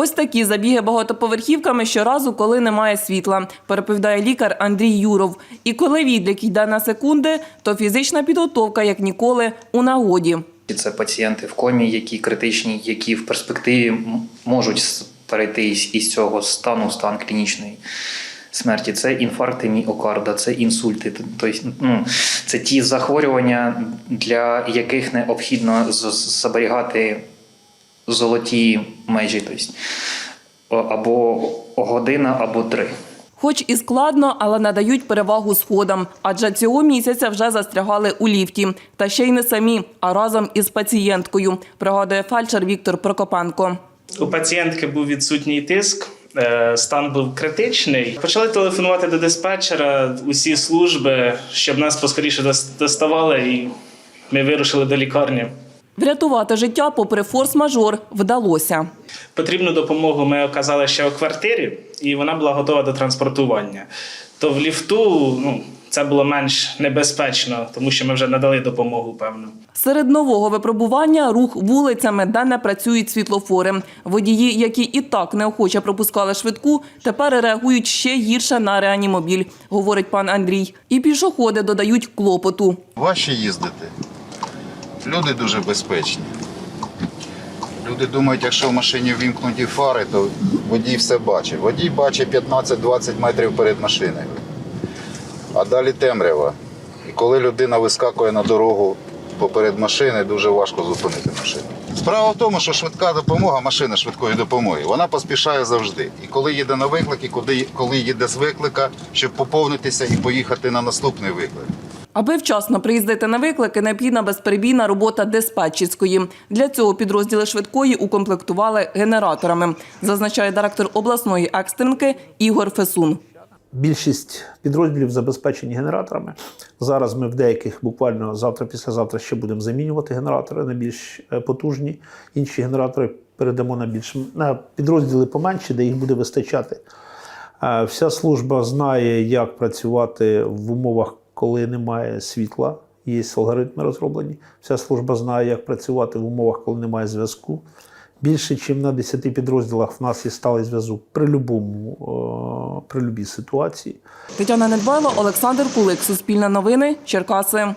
Ось такі забіги багатоповерхівками щоразу, коли немає світла, переповідає лікар Андрій Юров. І коли відлік йде на секунди, то фізична підготовка, як ніколи, у нагоді. Це пацієнти в комі, які критичні, які в перспективі можуть перейти із, цього стану стан клінічної смерті. Це інфаркти міокарда, це інсульти. Тобто, ну, це ті захворювання, для яких необхідно зберігати золоті межі, тобто, або година, або три. Хоч і складно, але надають перевагу сходам, адже цього місяця вже застрягали у ліфті. Та ще й не самі, а разом із пацієнткою, пригадує фельдшер Віктор Прокопенко. У пацієнтки був відсутній тиск, стан був критичний. Почали телефонувати до диспетчера усі служби, щоб нас поскоріше доставали, і ми вирушили до лікарні. Врятувати життя, попри форс-мажор, вдалося. Потрібну допомогу ми оказали ще у квартирі, і вона була готова до транспортування. То в ліфту ну, це було менш небезпечно, тому що ми вже надали допомогу, певно. Серед нового випробування рух вулицями, де не працюють світлофори. Водії, які і так неохоче пропускали швидку, тепер реагують ще гірше на реанімобіль, говорить пан Андрій. І пішоходи додають клопоту. Важче їздити. Люди дуже безпечні. Люди думають, якщо в машині ввімкнуті фари, то водій все бачить. Водій бачить 15-20 метрів перед машиною. А далі темрява. І коли людина вискакує на дорогу поперед машини, дуже важко зупинити машину. Справа в тому, що швидка допомога, машина швидкої допомоги, вона поспішає завжди. І коли їде на виклик, і коли, коли їде з виклика, щоб поповнитися і поїхати на наступний виклик. Аби вчасно приїздити на виклики, необхідна безперебійна робота диспетчерської. Для цього підрозділи швидкої укомплектували генераторами, зазначає директор обласної екстренки Ігор Фесун. Більшість підрозділів забезпечені генераторами. Зараз ми в деяких буквально завтра, післязавтра ще будемо замінювати генератори на більш е, потужні. Інші генератори передамо на більш на підрозділи поменші, де їх буде вистачати. Е, Вся служба знає, як працювати в умовах, коли немає світла. Є алгоритми розроблені. Вся служба знає, як працювати в умовах, коли немає зв'язку. Більше, ніж на 10 підрозділах в нас є сталий зв'язок при любому, е, при любій ситуації. Тетяна Недбайло, Олександр Кулик, Суспільне новини, Черкаси.